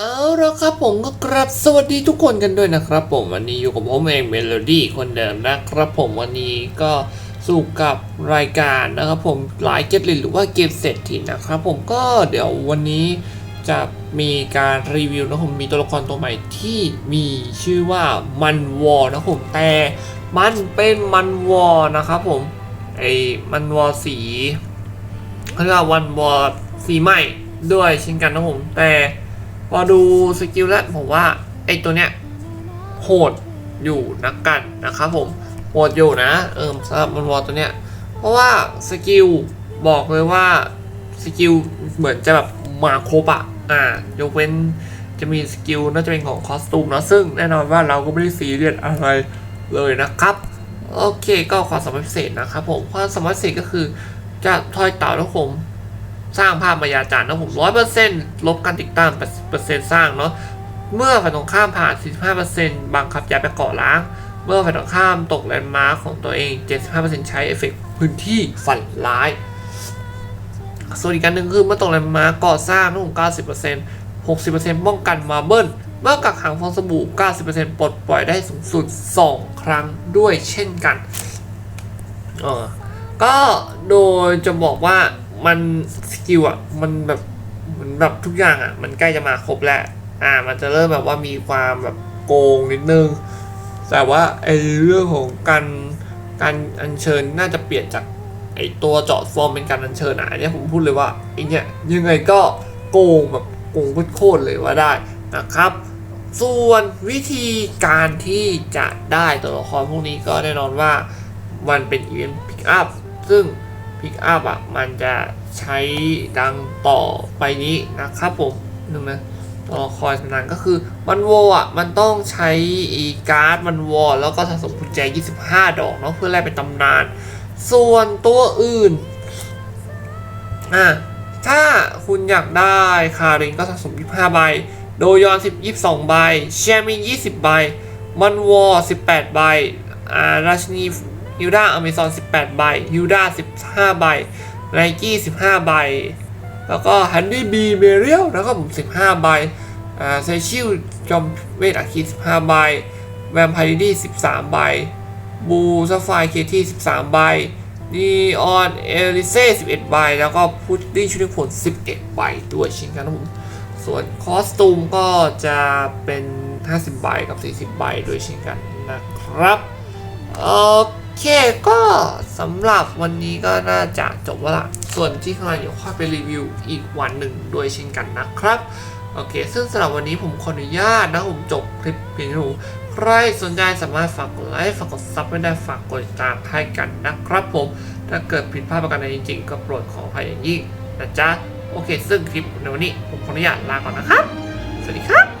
เอาละครับผมก็กราบสวัสดีทุกคนกันด้วยนะครับ ผมวันนี้อยู่กับผมเองเมโลดี้คนเดิมนะครับผมวันนี้ก็สู่กับรายการนะครับผมหลายเกตลินหรือว่าเกมเศรษฐีนะครับผมก็เดี๋ยววันนี้จะมีการรีวิวนะผมมีตัวละครตัวใหม่ที่มีชื่อว่ามันวอนะผมแต่มันเป็นมันวอนะครับผมไอ้มันวอสีเขาเรียกว่าวันวอสีใหม่ด้วยเช่นกันนะผมแต่ พอดูสกิลแล้วผมว่าไอตัวเนี้ยโหดอยู่นักกันนะครับผมโหดอยู่นะ เออสำหรับมันวอลตัวเนี้ย เพราะว่าสกิลบอกเลยว่าสกิลเหมือนจะแบบมาครบอะอ่ายกเว้นจะมีสกิลน่าจะเป็นของคอสตูมนะซึ่งแน่นอนว่าเราก็ไม่ได้ซีเรียสอะไรเลยนะครับ โอเคก็ความสามารถพิเศษนะครับผมความสามารถพิเศษก็คือจะทอยเต่าแล้วผม สร้างภาพมายาจารย์นะผมร้อยเปอร์เซ็นต์ลบการติดตั้งเปอร์เซ็นต์สร้างเนาะเมื่อฝ่ายตรงข้ามผ่าน 45%บังคับย้ายไปเกาะล้าง เมื่อฝ่ายตรงข้ามตกแลนด์มาร์คของตัวเอง 75%ใช้เอฟเฟกต์พื้นที่ฝันร้าย ส่วนอีกการหนึ่งคือเมื่อตกแลนด์มาร์คก่อสร้างนะผม90% 60%ป้องกันมาเบิลเมื่อกักขังฟองสบู่ 90%ปลดปล่อยได้สูงสุด 2 ครั้งด้วยเช่นกัน เออก็โดยจะบอกว่า มันสกิลอะมันแบบเหมือนแบบทุกอย่างอะ มันใกล้จะมาครบแล้วอ่า มันจะเริ่มแบบว่ามีความแบบโกงนิดนึง แต่ว่าไอ้เรื่องของการการอัญเชิญน่าจะเปลี่ยนจากไอ้ตัวเจาะฟอร์มเป็นการอัญเชิญอะอันเนี้ยผมพูดเลยว่าไอเนี้ยยังไงก็โกงแบบโกงโคตรเลยว่าได้นะครับ ส่วนวิธีการที่จะได้ตัวละครพวกนี้ก็แน่นอนว่ามันเป็นอีเวนต์พิกอัพซึ่ง พิกอัพอะมันจะใช้ดังต่อไปนี้นะครับผมหนึ่งนะตัวละครนั้นก็คือมันวอะมันต้องใช้อีการ์ดมันวอแล้วก็สะสมกุญแจ 25 ดอกเนาะเพื่อแลกเป็นตำนาน ส่วนตัวอื่นอะถ้าคุณอยากได้คารินก็สะสม 25 ใบ โดยอน 10 22 ใบแชมิง20 ใบ มันวอ 18 ใบ อ่าราชนี ฮิวดาอเมซอน18 ใบฮิวดา15 ใบไนกี้15 ใบ แล้วก็ฮันดี้บีเบเรียลนะครับผม15 ใบอ่าเซชิลจอมเวทอาคี15 ใบ แวมไพร์ดี้13 ใบ บูซาไฟเคที่13 ใบนีออนเอลิเซ่11 ใบ แล้วก็พุดดิ้งชุดผล 11 ใบด้วยเช่นกันนะผม ส่วนคอสตูมก็จะเป็น 50 ใบกับ 40 ใบด้วยเช่นกันนะครับโอ เคก็สำหรับวันนี้ก็น่าจะจบแล้วละส่วนที่ข้างในเดี๋ยวค่อยไปรีวิวอีกวันหนึ่งด้วยเช่นกันนะครับ โอเค ซึ่งสำหรับวันนี้ผมขออนุญาตนะผมจบคลิปเพียงเท่านี้ใครสนใจสามารถฝากกดไลค์ฝากกดซับไม่ได้ฝากกดติดตามให้กันนะครับผม ถ้าเกิดผิดพลาดประการใดจริงๆ ก็โปรดขออภัยอย่างยิ่งนะจ๊ะ โอเค ซึ่งคลิปในวันนี้ผมขออนุญาตลาก่อนนะครับ สวัสดีครับ